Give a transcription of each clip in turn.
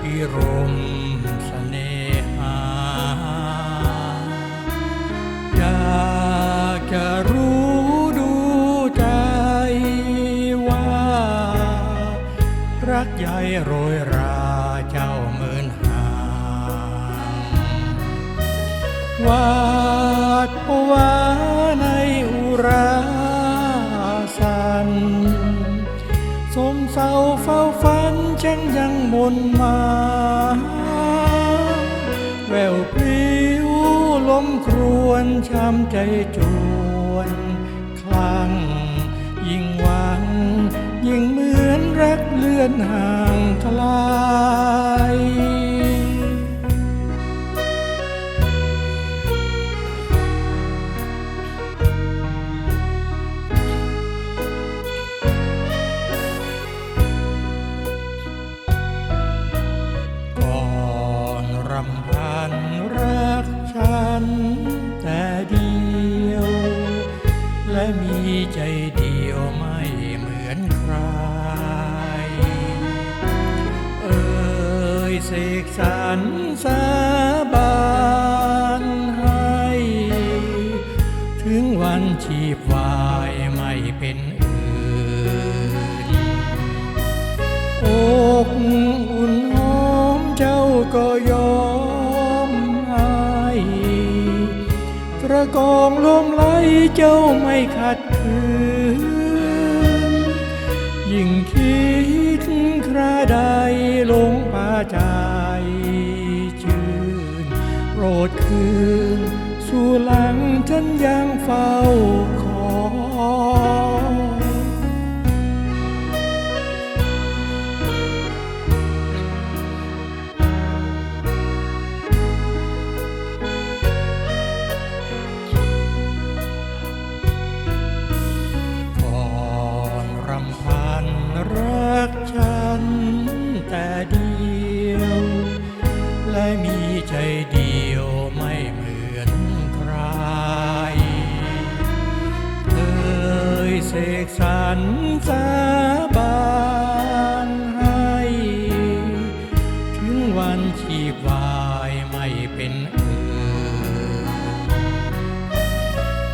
พิรมสเนหา อยากจะรู้ดูใจว่า รักใหญ่โรยราเจ้าเมินหางวาดวาในอุรา เศร้าเฝ้าฝันฉันยังมนมาแววพริ้วลมครวนช้ำใจจวนคลั่งยิ่งหวัง ยิ่งเหมือนรักเลื่อนห่างไกล รำพันรักฉันแต่เดียว และมีใจเดียวไม่เหมือนใคร เอ่ยเสกสรรสาบานให้ ถึงวันชีพวายไม่เป็นอื่นอกอุ่นหอมเจ้าก็ยอ ระกองลมไหลเจ้าไม่ขัดขืน ยิ่งคิดคราใดลงป่าใจชื่นโปรดคืน สู่หลังฉันยังเฝ้าค และมีใจเดียวไม่เหมือนใคร เคยเสกสรรสาบานให้ ถึงวันชีพวายไม่เป็นอื่น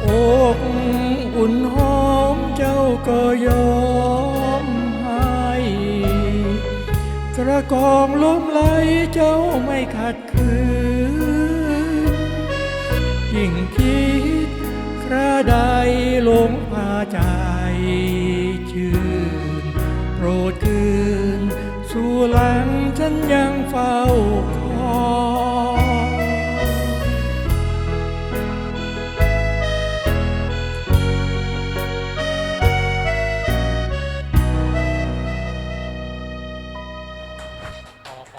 อกอุ่นหอมเจ้าก็ยอม ระกองล้มไหลเจ้าไม่ขัดคืน ยิ่งคิดคราใดหลงพาใจชื่น โปรดคืน สู่หลังฉันยังเฝ้า